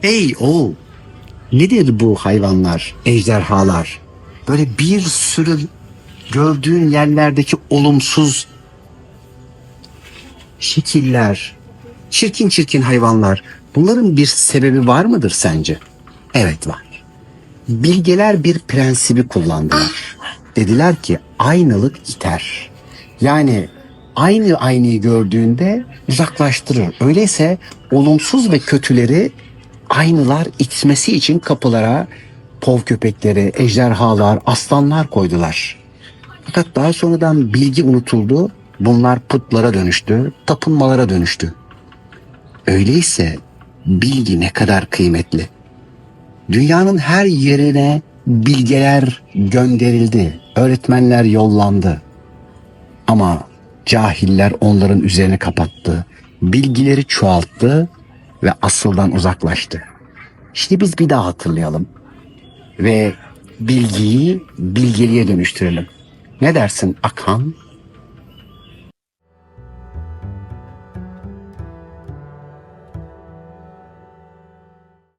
Hey o nedir bu hayvanlar, ejderhalar? Böyle bir sürü gördüğün yerlerdeki olumsuz şekiller, çirkin çirkin hayvanlar. Bunların bir sebebi var mıdır sence? Evet var. Bilgeler bir prensibi kullandılar. Dediler ki aynalık iter. Yani aynı aynayı gördüğünde uzaklaştırır. Öyleyse olumsuz ve kötüleri aynalar itmesi için kapılara pov köpekleri, ejderhalar, aslanlar koydular. Fakat daha sonradan bilgi unutuldu. Bunlar putlara dönüştü, tapınmalara dönüştü. Öyleyse bilgi ne kadar kıymetli. Dünyanın her yerine bilgeler gönderildi, öğretmenler yollandı. Ama cahiller onların üzerini kapattı, bilgileri çoğalttı ve asıldan uzaklaştı. İşte biz bir daha hatırlayalım ve bilgiyi bilgeliğe dönüştürelim. Ne dersin Akhan?